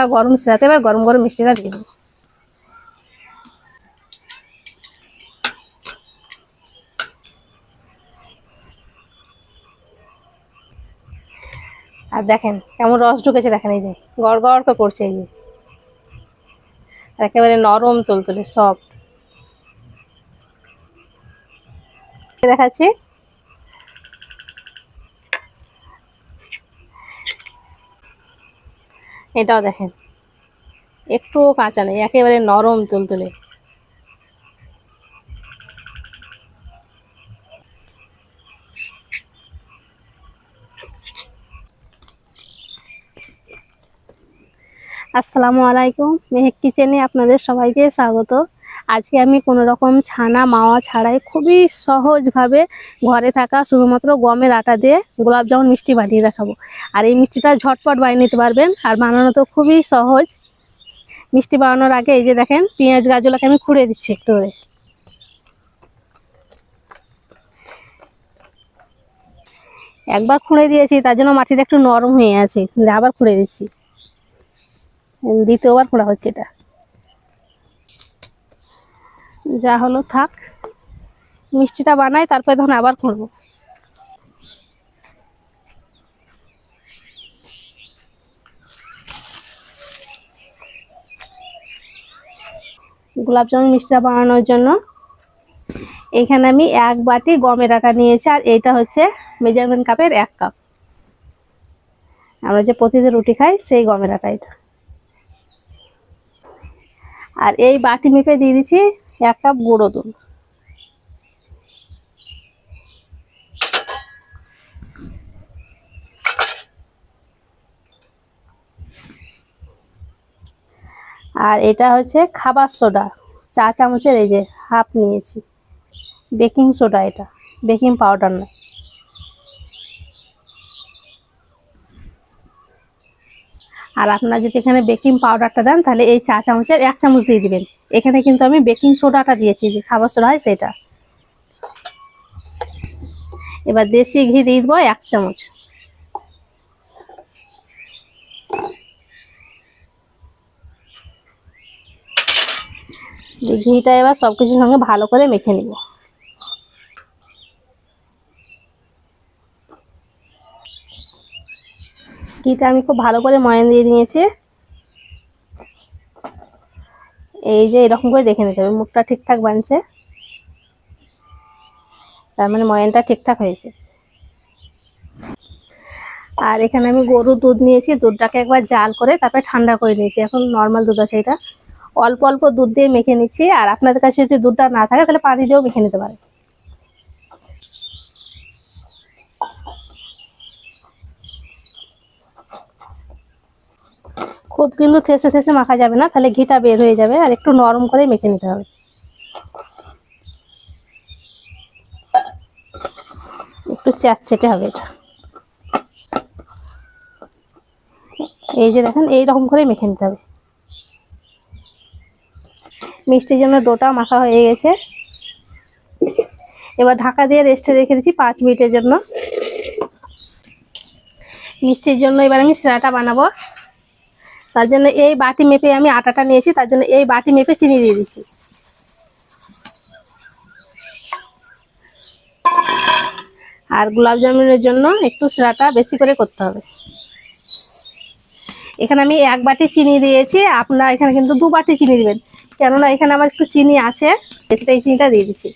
হালকা গরম সেরাতে এবার গরম গরম মিষ্টিটা দিয়ে দেবো। আর দেখেন, কেমন রস ঢুকেছে দেখেন এই যে, গড় গড় করে করছে এই যে। একেবারে নরম তুলতুলে সফট দেখাচ্ছি। এটাও দেখেন। একটুও কাঁচা নেই, একেবারে নরম তুলতুলে। আসসালামু আলাইকুম, মেহেক কিচেনে আপনাদের সবাইকে স্বাগত। আজকে আমি কোনো রকম ছানা মাওয়া ছাড়াই খুবই সহজভাবে ঘরে থাকা শুধুমাত্র গমের আটা দিয়ে গোলাপ জামুন মিষ্টি বানিয়ে দেখাবো। আর এই মিষ্টিটা ঝটপট বানিয়ে নিতে পারবেন, আর বানানো তো খুবই সহজ। মিষ্টি বানানোর আগে এই যে দেখেন, পেঁয়াজ গাজরটাকে আমি খুঁড়ে দিচ্ছি একটু একবার খুঁড়ে দিয়েছি, তার জন্য মাটিটা একটু নরম হয়ে আছে। আবার খুঁড়ে দিচ্ছি। দ্বিতীয়বার খোঁড়া হচ্ছে এটা। যা হলো থাক। মিষ্টিটা বানাই, তারপরে তখন আবার করব। গোলাপ জামুন মিষ্টিটা বানানোর জন্য এখানে আমি এক বাটি গমের আটা নিয়েছি, আর এইটা হচ্ছে মেজারমেন্ট কাপের এক কাপ। আমরা যে প্রতিদিন রুটি খাই, সেই গমের আটা এটা। আর এই বাটি মেপে দিয়ে দিচ্ছি এক কাপ গুঁড়ো দুধ। আর এটা হচ্ছে খাবার সোডা, চা চামচের এই যে হাফ নিয়েছি। বেকিং সোডা এটা, বেকিং পাউডার নয়। আর আপনারা যদি এখানে বেকিং পাউডারটা দেন, তাহলে এই চা চামচের এক চামচ দিয়ে দিবেন। এখানে কিন্তু আমি বেকিং সোডাটা দিয়েছি, যে খাবার সোডা হয় সেটা। এবার দেশি ঘি দিয়ে দেবো এক চামচ। ঘিটা এবার সব কিছুর সঙ্গে ভালো করে মেখে নিব। ঘিটা আমি খুব ভালো করে ময়ান দিয়ে নিয়েছি এই যে এরকম করে দেখে নিতে হবে, মুখটা ঠিকঠাক বানছে। তার মানে ময়ানটা ঠিকঠাক হয়েছে। আর এখানে আমি গরুর দুধ নিয়েছি, দুধটাকে একবার জাল করে তারপরে ঠান্ডা করে নিয়েছি। এখন নর্মাল দুধ আছে এটা। অল্প অল্প দুধ দিয়ে মেখে নিচ্ছি। আর আপনাদের কাছে যদি দুধটা না থাকে, তাহলে পানি দিয়েও মেখে নিতে পারেন। খুব কিন্তু থেসে থেসে মাখা যাবে না, তাহলে ঘিটা বের হয়ে যাবে আর একটু নরম করে মেখে নিতে হবে। একটু চ্যাটচেটে হবে এটা। এই যে দেখেন এইরকম করে মেখে নিতে হবে। মিষ্টির জন্য ডোটা মাখা হয়ে গেছে। এবার ঢাকা দিয়ে রেস্টে রেখে দিচ্ছি পাঁচ মিনিটের জন্য। মিষ্টির জন্য এবার আমি সিরাটা বানাবো। তার জন্য এই বাটি মেপে আমি আটাটা নিয়েছি, তার জন্য এই বাটি মেপে চিনি দিয়ে দিচ্ছি। আর গোলাপ জামুনের জন্য একটু সিরাটা বেশি করে করতে হবে। এখানে আমি এক বাটি চিনি দিয়েছি, আপনারা এখানে কিন্তু দু বাটি চিনি দিবেন। কেননা এখানে আমার একটু চিনি আছে এই চিনিটা দিয়ে দিচ্ছি।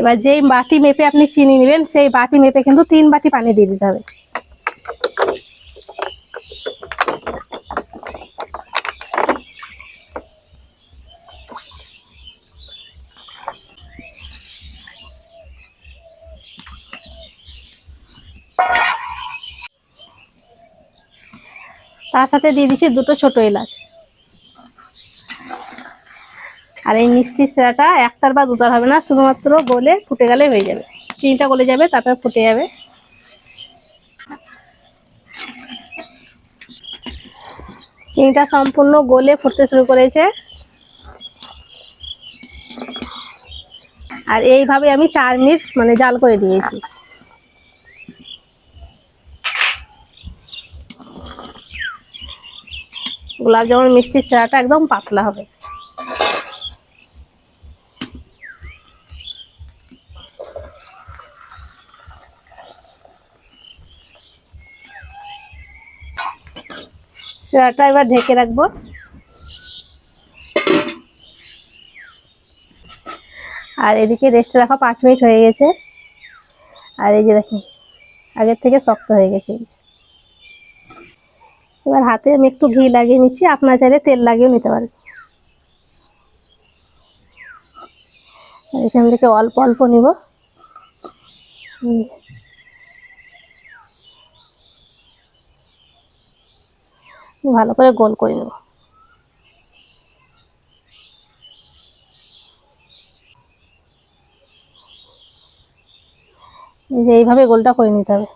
এবার যেই বাটি মেপে আপনি চিনি নেবেন, সেই বাটি মেপে কিন্তু তিন বাটি পানি দিয়ে দিতে হবে। তার সাথে দিয়ে দিচ্ছি দুটো ছোট এলাচ। আর এই মিষ্টি সেরাটা একটার বা দুটার হবে না, শুধুমাত্র গলে ফুটে গেলে হয়ে যাবে। চিনিটা গলে যাবে, তারপরে ফুটে যাবে। চিনিটা সম্পূর্ণ গলে ফুটতে শুরু করেছে। আর এইভাবে আমি চার মিনিট মানে জাল করে দিয়েছি গোলাপ জামুন মিষ্টির সেরাটা একদম পাতলা হবে। সেরাটা এবার ঢেকে রাখব। আর এদিকে রেস্টে রাখা পাঁচ মিনিট হয়ে গেছে। আর এই যে দেখুন, আগের থেকে শক্ত হয়ে গেছে। এবার হাতে আমি একটু ঘি লাগিয়ে নিচ্ছি, আপনার চাইলে তেল লাগিয়েও নিতে পারেন। এখান থেকে অল্প অল্প নিব। ভালো করে গোল করে নেব। যে এইভাবে গোলটা করে নিতে হবে।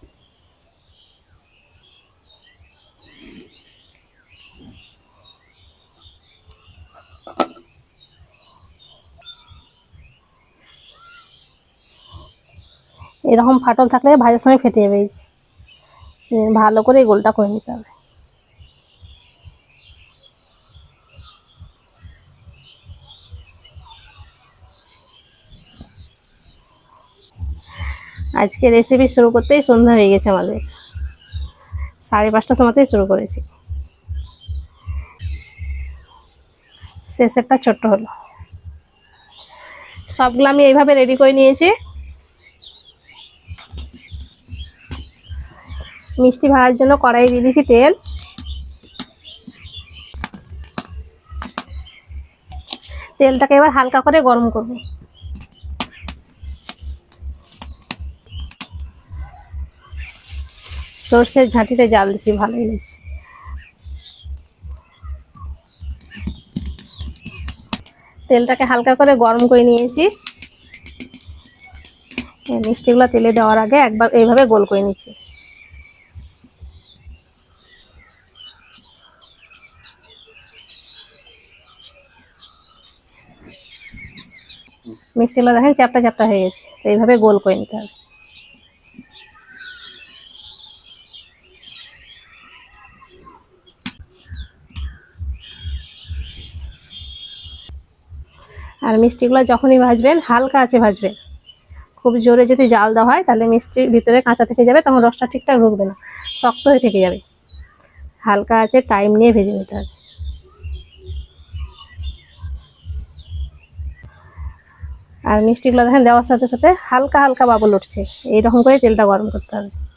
এরকম ফাটল থাকলে ভাজার সময় ফেটে যাবে, এই যে। ভালো করে গোলটা করে নিতে হবে। আজকে রেসিপি শুরু করতেই সন্ধ্যা হয়ে গেছে আমাদের। সাড়ে পাঁচটার সময়তেই শুরু করেছি। শেষেরটা ছোট্ট হলো। সবগুলো আমি এইভাবে রেডি করে নিয়েছি। মিষ্টি ভাজার জন্য কড়াই দিয়ে দিয়েছি তেল। তেলটাকে এবার হালকা করে গরম করব। সর্ষের ঝাঁটিতে জাল দিচ্ছি ভালোই লাগছে তেলটাকে হালকা করে গরম করে নিয়েছি। মিষ্টিগুলো তেলে দেওয়ার আগে একবার এইভাবে গোল করে নিচ্ছি। মিষ্টিগুলো দেখেন চ্যাপটা চ্যাপটা হয়ে গেছে, তো এইভাবে গোল করে নিতে হবে। আর মিষ্টিগুলো যখনই ভাজবেন, হালকা আছে ভাজবেন। খুব জোরে যদি জাল দেওয়া হয়, তাহলে মিষ্টির ভিতরে কাঁচা থেকে যাবে, তখন রসটা ঠিকঠাক ঢুকবে না। শক্ত হয়ে থেকে যাবে। হালকা আছে টাইম নিয়ে ভেজে নিতে হবে। আর মিষ্টিগুলো দেখেন দেওয়ার সাথে সাথে হালকা হালকা বাবল উঠছে। এইরকম করে তেলটা গরম করতে হবে।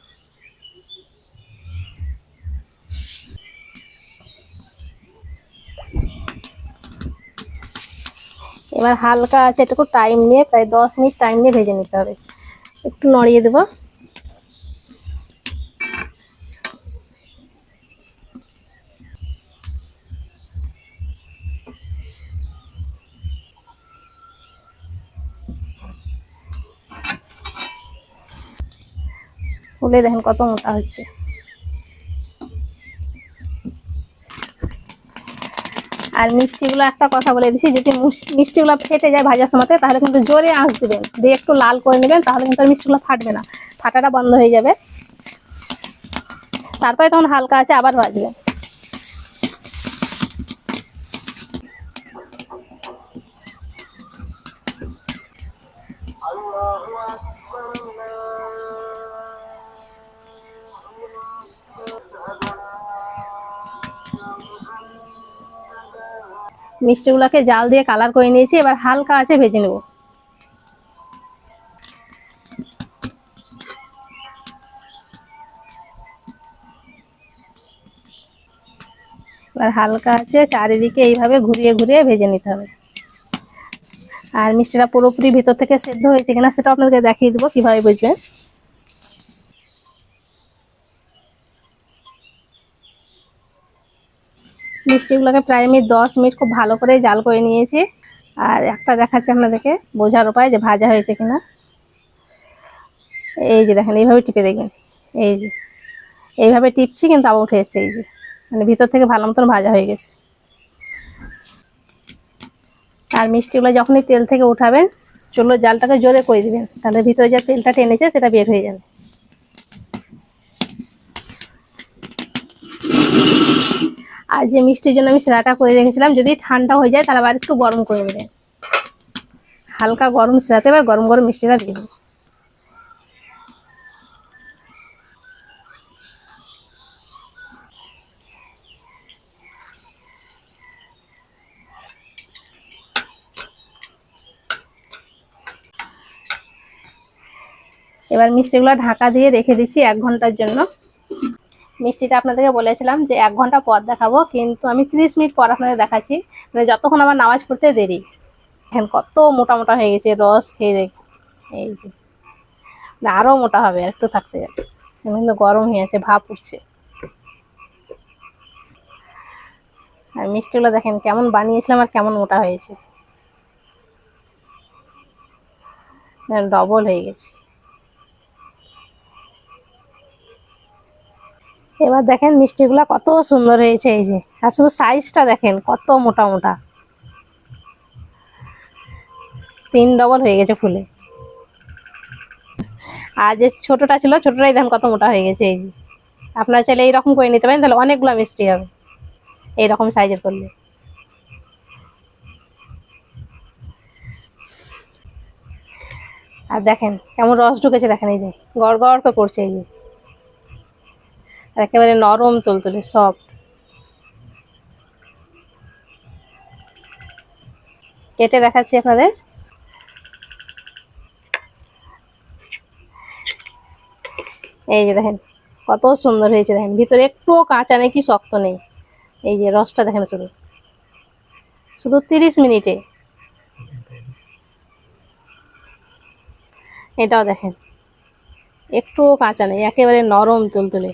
এবার হালকা আছে, এটুকু টাইম নিয়ে, প্রায় দশ মিনিট টাইম নিয়ে ভেজে নিতে হবে। একটু নড়িয়ে দেবো। ফুলে দেখেন কত মোটা হচ্ছে আর মিষ্টিগুলো একটা কথা বলে দিছি, যদি মিষ্টিগুলো ফেটে যায় ভাজার সময়তে, তাহলে কিন্তু জোরে আঁচ দেবেন। দিয়ে একটু লাল করে নেবেন, তাহলে কিন্তু আর মিষ্টিগুলো ফাটবে না। ফাটাটা বন্ধ হয়ে যাবে। তারপরে তখন হালকা আছে আবার ভাজবেন। মিষ্টিগুলোকে জাল দিয়ে কালার করে নিয়েছি, এবার হালকা আছে ভেজে নেব। এবার হালকা আছে, চারিদিকে এইভাবে ঘুরিয়ে ঘুরিয়ে ভেজে নিতে হবে। আর মিষ্টিটা পুরোপুরি ভিতর থেকে সেদ্ধ হয়েছে কিনা সেটা আপনাদেরকে দেখিয়ে দেবো, কীভাবে বুঝবেন মিষ্টিগুলোকে প্রায় আমি দশ মিনিট খুব ভালো করে জাল করে নিয়েছি। আর একটা দেখাচ্ছি আপনাদেরকে, বোঝার উপায় যে ভাজা হয়েছে কিনা। এই যে দেখেন, এইভাবে টিপে দেখবেন। এই যে, এইভাবে টিপছি কিন্তু আবার উঠে যাচ্ছে, এই যে। মানে ভিতর থেকে ভালো মতন ভাজা হয়ে গেছে। আর মিষ্টিগুলো যখনই তেল থেকে উঠাবেন চলো জালটাকে জোরে করে দিবেন, তাহলে ভিতরে যে তেলটা টেনেছে, সেটা বের হয়ে যাবে। আর যে মিষ্টির জন্য আমি সেরাটা করে রেখেছিলাম, যদি ঠান্ডা হয়ে যায় তাহলে আবার একটু গরম করে দেবেন হালকা গরম সেরাতে এবার গরম গরম মিষ্টিটা দিয়ে দেবো। এবার মিষ্টিগুলো ঢাকা দিয়ে রেখে দিচ্ছি এক ঘণ্টার জন্য। মিষ্টিটা আপনাদেরকে বলেছিলাম যে এক ঘণ্টা পর দেখাবো, কিন্তু আমি তিরিশ মিনিট পর আপনাদের দেখাচ্ছি। মানে যতক্ষণ আমার নামাজ পড়তে দেরি। এখন কত মোটা মোটা হয়ে গেছে, রস খেয়ে দেখ। এই যে। আরও মোটা হবে একটু থাকতে কিন্তু গরম হয়ে আছে ভাপ উঠছে। আর মিষ্টিগুলো দেখেন, কেমন বানিয়েছিলাম আর কেমন মোটা হয়েছে। ডবল হয়ে গেছে। এবার দেখেন মিষ্টিগুলা কত সুন্দর হয়েছে, এই যে। আর শুধু সাইজটা দেখেন, কত মোটা মোটা। তিন ডবল হয়ে গেছে ফুলে। আর যে ছোটটা ছিল, ছোটটাই দেখেন কত মোটা হয়ে গেছে, এই যে। আপনারা চাইলে এইরকম করে নিতে পারেন, তাহলে অনেকগুলো মিষ্টি হবে। এইরকম সাইজের করলে। আর দেখেন, কেমন রস ঢুকেছে, দেখেন এই যে। গড় গড় করে পড়ছে, এই যে। একেবারে নরম তুলতুলে সফট কেটে দেখাচ্ছি আপনাদের। এই যে দেখেন, কত সুন্দর হয়েছে দেখেন। ভিতরে একটুও কাঁচা নেই কি শক্ত নেই। এই যে রসটা দেখেন শুধু। শুধু তিরিশ মিনিটে। এটাও দেখেন। একটুও কাঁচা নেই, একেবারে নরম তুলতুলে।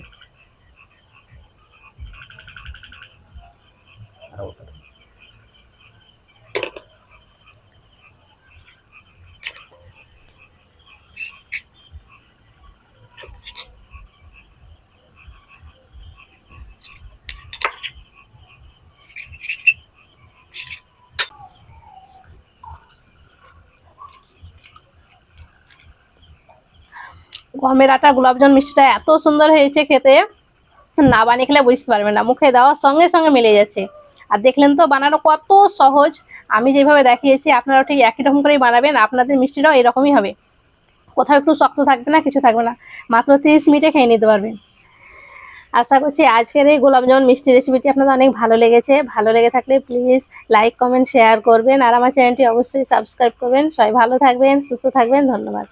গমের আটা গোলাপজাম মিষ্টিটা এত সুন্দর হয়েছে খেতে। না বানিয়ে খেলে বুঝতে পারবেন না। মুখে দেওয়ার সঙ্গে সঙ্গে মিলে যাচ্ছে। আর দেখলেন তো বানানো কত সহজ। আমি যেভাবে দেখিয়েছি, আপনারাও ঠিক একই রকম করেই বানাবেন। আপনাদের মিষ্টিটাও এরকমই হবে। কোথাও একটু শক্ত থাকবে না, কিছু থাকবে না। মাত্র তিরিশ মিনিটে খেয়ে নিতে পারবেন। আশা করছি আজকের এই গোলাপজামুন মিষ্টি রেসিপিটি আপনাদের অনেক ভালো লেগেছে। ভালো লেগে থাকলে প্লিজ লাইক কমেন্ট শেয়ার করবেন। আর আমার চ্যানেলটি অবশ্যই সাবস্ক্রাইব করবেন। সবাই ভালো থাকবেন, সুস্থ থাকবেন। ধন্যবাদ।